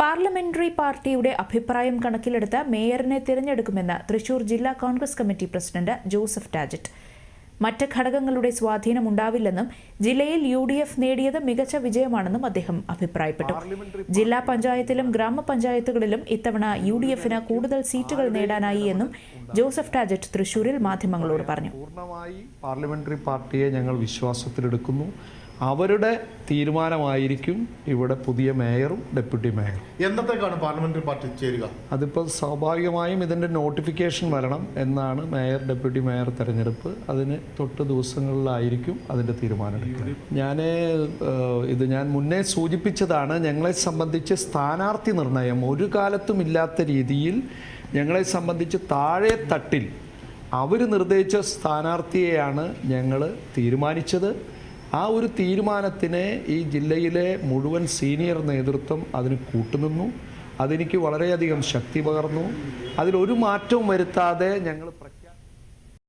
Parliamentary പാർട്ടിയുടെ അഭിപ്രായം കണക്കിലെടുത്ത് മേയറിനെ തിരഞ്ഞെടുക്കുമെന്ന് തൃശൂർ ജില്ലാ Congress committee president Joseph Tajet. മറ്റ് ഘടകങ്ങളുടെ സ്വാധീനം ഉണ്ടാവില്ലെന്നും ജില്ലയിൽ യു ഡി എഫ് നേടിയത് മികച്ച വിജയമാണെന്നും അദ്ദേഹം അഭിപ്രായപ്പെട്ടു. ജില്ലാ പഞ്ചായത്തിലും ഗ്രാമപഞ്ചായത്തുകളിലും ഇത്തവണ യു ഡി എഫിന് കൂടുതൽ സീറ്റുകൾ നേടാനായി എന്നും ജോസഫ് ടാജറ്റ് തൃശൂരിൽ മാധ്യമങ്ങളോട് പറഞ്ഞു. പൂർണമായി പാർലമെന്ററി പാർട്ടിയെ ഞങ്ങൾ വിശ്വാസത്തിലെടുക്കുന്നു. അവരുടെ തീരുമാനമായിരിക്കും ഇവിടെ പുതിയ മേയറും ഡെപ്യൂട്ടി മേയറും. എന്നത്തേക്കാണ് പാർലമെന്ററി പാർട്ടി ചേരുക? അതിപ്പോൾ സ്വാഭാവികമായും ഇതിന്റെ നോട്ടിഫിക്കേഷൻ വരണം എന്നാണ് മേയർ ഡെപ്യൂട്ടി മേയർ തെരഞ്ഞെടുപ്പ്. അതിന് തൊട്ട് ദിവസങ്ങളിലായിരിക്കും അതിന്റെ തീരുമാനമെടുക്കുക ഞാൻ ഇത് ഞാൻ മുന്നേ സൂചിപ്പിച്ചതാണ് ഞങ്ങളെ സംബന്ധിച്ച് സ്ഥാനാർത്ഥി നിർണയം ഒരു കാലത്തും ഇല്ലാത്ത രീതിയിൽ ഞങ്ങളെ സംബന്ധിച്ച് താഴെ തട്ടിൽ അവർ നിർദ്ദേശിച്ച സ്ഥാനാർത്ഥിയെയാണ് ഞങ്ങൾ തീരുമാനിച്ചത്. ആ ഒരു തീരുമാനത്തിന് ഈ ജില്ലയിലെ മുഴുവൻ സീനിയർ നേതൃത്വം അതിന് കൂട്ടുനിന്നു. അതെനിക്ക് വളരെയധികം ശക്തി പകർന്നു. അതിലൊരു മാറ്റവും വരുത്താതെ ഞങ്ങൾ